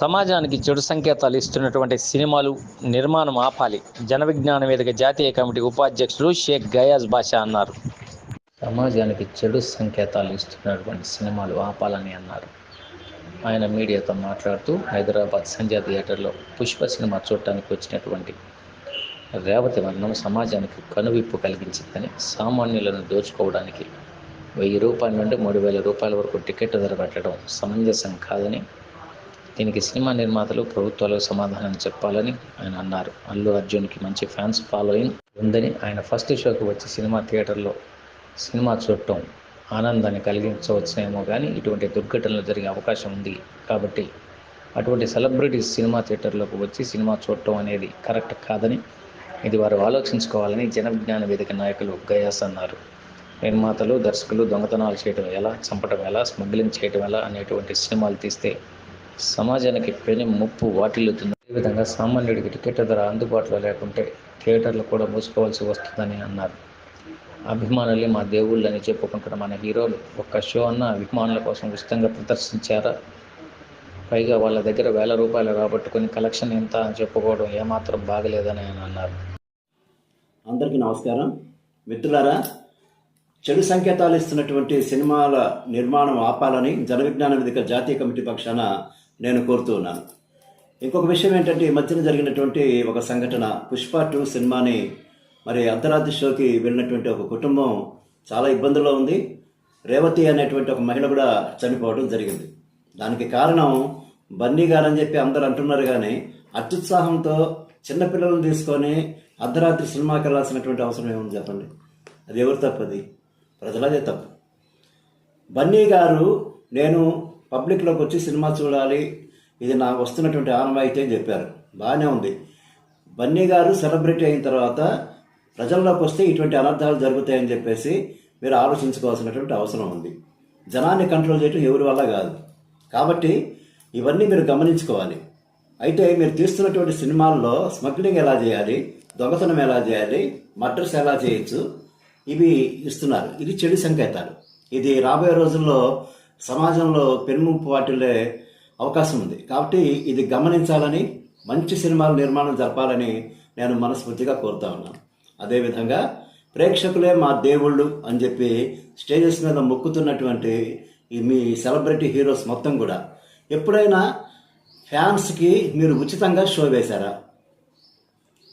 సమాజానికి చెడు సంకేతాలు ఇస్తున్నటువంటి సినిమాలు నిర్మాణం ఆపాలి. జన విజ్ఞాన వేదిక జాతీయ కమిటీ ఉపాధ్యక్షులు షేక్ గయాజ్ బాషా అన్నారు. సమాజానికి చెడు సంకేతాలు ఇస్తున్నటువంటి సినిమాలు ఆపాలని అన్నారు. ఆయన మీడియాతో మాట్లాడుతూ హైదరాబాద్ సంజయ్ థియేటర్లో పుష్ప సినిమా చూడటానికి వచ్చినటువంటి రేవతి వర్ణం సమాజానికి కనువిప్పు కలిగించిందని సామాన్యులను దోచుకోవడానికి వెయ్యి రూపాయల నుండి మూడు వేల రూపాయల వరకు టికెట్ ధర పెట్టడం సమంజసం కాదని దీనికి సినిమా నిర్మాతలు ప్రభుత్వాలకు సమాధానం చెప్పాలని ఆయన అన్నారు. అల్లు అర్జున్కి మంచి ఫ్యాన్స్ ఫాలోయింగ్ ఉందని ఆయన ఫస్ట్ షోకి వచ్చి సినిమా థియేటర్లో సినిమా చూడటం ఆనందాన్ని కలిగించవచ్చునేమో కానీ ఇటువంటి దుర్ఘటనలు జరిగే అవకాశం ఉంది కాబట్టి అటువంటి సెలబ్రిటీస్ సినిమా థియేటర్లోకి వచ్చి సినిమా చూడటం అనేది కరెక్ట్ కాదని ఇది వారు ఆలోచించుకోవాలని జనజ్ఞాన వేదిక నాయకులు గయాస్ అన్నారు. నిర్మాతలు దర్శకులు దొంగతనాలు చేయడం ఎలా చంపడం ఎలా స్మగ్లింగ్ చేయడం ఎలా అనేటువంటి సినిమాలు తీస్తే సమాజానికి పెను ముప్పు వాటిల్లుతుంది. అదేవిధంగా సామాన్యుడికి టికెట్ ధర అందుబాటులో లేకుంటే థియేటర్లు కూడా మూసుకోవాల్సి వస్తుందని అన్నారు. అభిమానులే మా దేవుళ్ళని చెప్పుకుంటున్న మన హీరోలు ఒక్క షో అన్న అభిమానుల కోసం ఉచితంగా ప్రదర్శించారా? పైగా వాళ్ళ దగ్గర వేల రూపాయలు రాబట్టుకుని కలెక్షన్ ఎంత అని చెప్పుకోవడం ఏమాత్రం బాగలేదని ఆయన అన్నారు. అందరికీ నమస్కారం. మిత్రులారా చెడు సంకేతాలు ఇస్తున్నటువంటి సినిమాల నిర్మాణం ఆపాలని జన విజ్ఞాన వేదిక జాతీయ కమిటీ పక్షాన నేను కోరుతూ ఉన్నాను. ఇంకొక విషయం ఏంటంటే ఈ మధ్యన జరిగినటువంటి ఒక సంఘటన పుష్ప టూ సినిమాని మరి అర్ధరాత్రి షోకి వెళ్ళినటువంటి ఒక కుటుంబం చాలా ఇబ్బందుల్లో ఉంది. రేవతి అనేటువంటి ఒక మహిళ కూడా చనిపోవడం జరిగింది. దానికి కారణం బన్నీ గారు అని చెప్పి అందరూ అంటున్నారు కానీ అత్యుత్సాహంతో చిన్నపిల్లలను తీసుకొని అర్ధరాత్రి సినిమాకి వెళ్ళాల్సినటువంటి అవసరం ఏముంది చెప్పండి? అది ఎవరు తప్పది ప్రజలదే తప్పు. బన్నీ గారు నేను పబ్లిక్లోకి వచ్చి సినిమా చూడాలి. ఇది నాకు వస్తున్నటువంటి ఆనవాయితీ అని చెప్పారు. బాగానే ఉంది. బన్నీ గారు సెలబ్రిటీ అయిన తర్వాత ప్రజల్లోకి వస్తే ఇటువంటి అనర్థాలు జరుగుతాయని చెప్పేసి మీరు ఆలోచించుకోవాల్సినటువంటి అవసరం ఉంది. జనాన్ని కంట్రోల్ చేయడం ఎవరి వల్ల కాదు. కాబట్టి ఇవన్నీ మీరు గమనించుకోవాలి. అయితే మీరు తీస్తున్నటువంటి సినిమాల్లో స్మగ్లింగ్ ఎలా చేయాలి? దొంగతనం ఎలా చేయాలి? మర్డర్స్ ఎలా చేయొచ్చు? ఇవి ఇస్తున్నారు. ఇది చెడు సంకేతాలు. ఇది రాబోయే రోజుల్లో సమాజంలో పెనుముంపు వాటిల్లే అవకాశం ఉంది. కాబట్టి ఇది గమనించాలని మంచి సినిమాల నిర్మాణం జరపాలని నేను మనస్ఫూర్తిగా కోరుతా ఉన్నాను. అదేవిధంగా ప్రేక్షకులే మా దేవుళ్ళు అని చెప్పి స్టేజెస్ మీద మొక్కుతున్నటువంటి మీ సెలబ్రిటీ హీరోస్ మొత్తం కూడా ఎప్పుడైనా ఫ్యాన్స్కి మీరు ఉచితంగా షో వేశారా?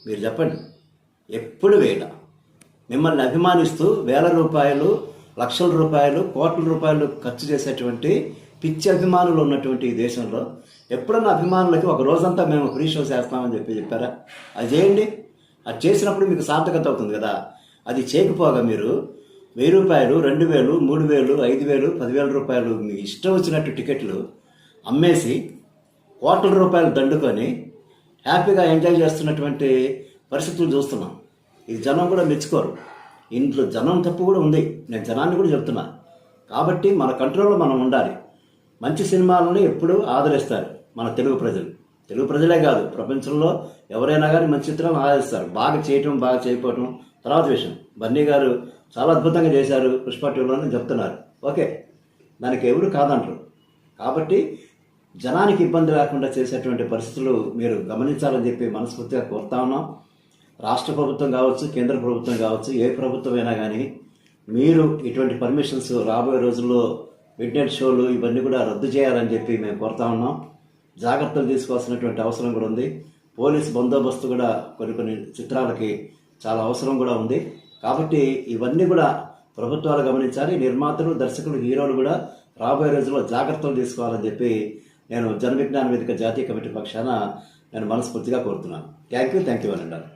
మీరు చెప్పండి. ఎప్పుడు వేయడం మిమ్మల్ని అభిమానిస్తూ వేల రూపాయలు లక్షల రూపాయలు కోట్ల రూపాయలు ఖర్చు చేసేటువంటి పిచ్చి అభిమానులు ఉన్నటువంటి ఈ దేశంలో ఎప్పుడన్నా అభిమానులకి ఒక రోజంతా మేము ఫ్రీ షో చేస్తామని చెప్పి చెప్పారా? అది చేయండి. అది చేసినప్పుడు మీకు సార్థకత అవుతుంది కదా. అది చేయకపోగా మీరు వెయ్యి రూపాయలు రెండు వేలు మూడు వేలు ఐదు వేలు పదివేల రూపాయలు మీకు ఇష్టం వచ్చినట్టు టికెట్లు అమ్మేసి కోట్ల రూపాయలు దండుకొని హ్యాపీగా ఎంజాయ్ చేస్తున్నటువంటి పరిస్థితులు చూస్తున్నాం. ఇది జనం కూడా మెచ్చుకోరు. ఇంట్లో జనం తప్పు కూడా ఉంది. నేను జనాన్ని కూడా చెప్తున్నా. కాబట్టి మన కంట్రోల్లో మనం ఉండాలి. మంచి సినిమాలను ఎప్పుడూ ఆదరిస్తారు మన తెలుగు ప్రజలు. తెలుగు ప్రజలే కాదు ప్రపంచంలో ఎవరైనా కానీ మంచి చిత్రాలను ఆదరిస్తారు. బాగా చేయటం బాగా చేయకపోవటం. తర్వాత విషయం. బన్నీ గారు చాలా అద్భుతంగా చేశారు. పుష్ప టూలో అని చెప్తున్నారు. ఓకే. దానికి ఎవరు కాదంటారు. కాబట్టి జనానికి ఇబ్బంది లేకుండా చేసేటువంటి పరిస్థితులు మీరు గమనించాలని చెప్పి మనస్ఫూర్తిగా కోరుతా ఉన్నాం. రాష్ట్ర ప్రభుత్వం కావచ్చు కేంద్ర ప్రభుత్వం కావచ్చు ఏ ప్రభుత్వమైనా కానీ మీరు ఇటువంటి పర్మిషన్స్ రాబోయే రోజుల్లో మిడ్ షోలు ఇవన్నీ కూడా రద్దు చేయాలని చెప్పి మేము కోరుతా ఉన్నాం. జాగ్రత్తలు తీసుకోవాల్సినటువంటి అవసరం కూడా ఉంది. పోలీస్ బందోబస్తు కూడా కొన్ని కొన్ని చిత్రాలకి చాలా అవసరం కూడా ఉంది. కాబట్టి ఇవన్నీ కూడా ప్రభుత్వాలు గమనించాలి. నిర్మాతలు దర్శకులు హీరోలు కూడా రాబోయే రోజుల్లో జాగ్రత్తలు తీసుకోవాలని చెప్పి నేను జన విజ్ఞాన వేదిక జాతీయ కమిటీ పక్షాన నేను మనస్ఫూర్తిగా కోరుతున్నాను. Thank you. థ్యాంక్ యూ అని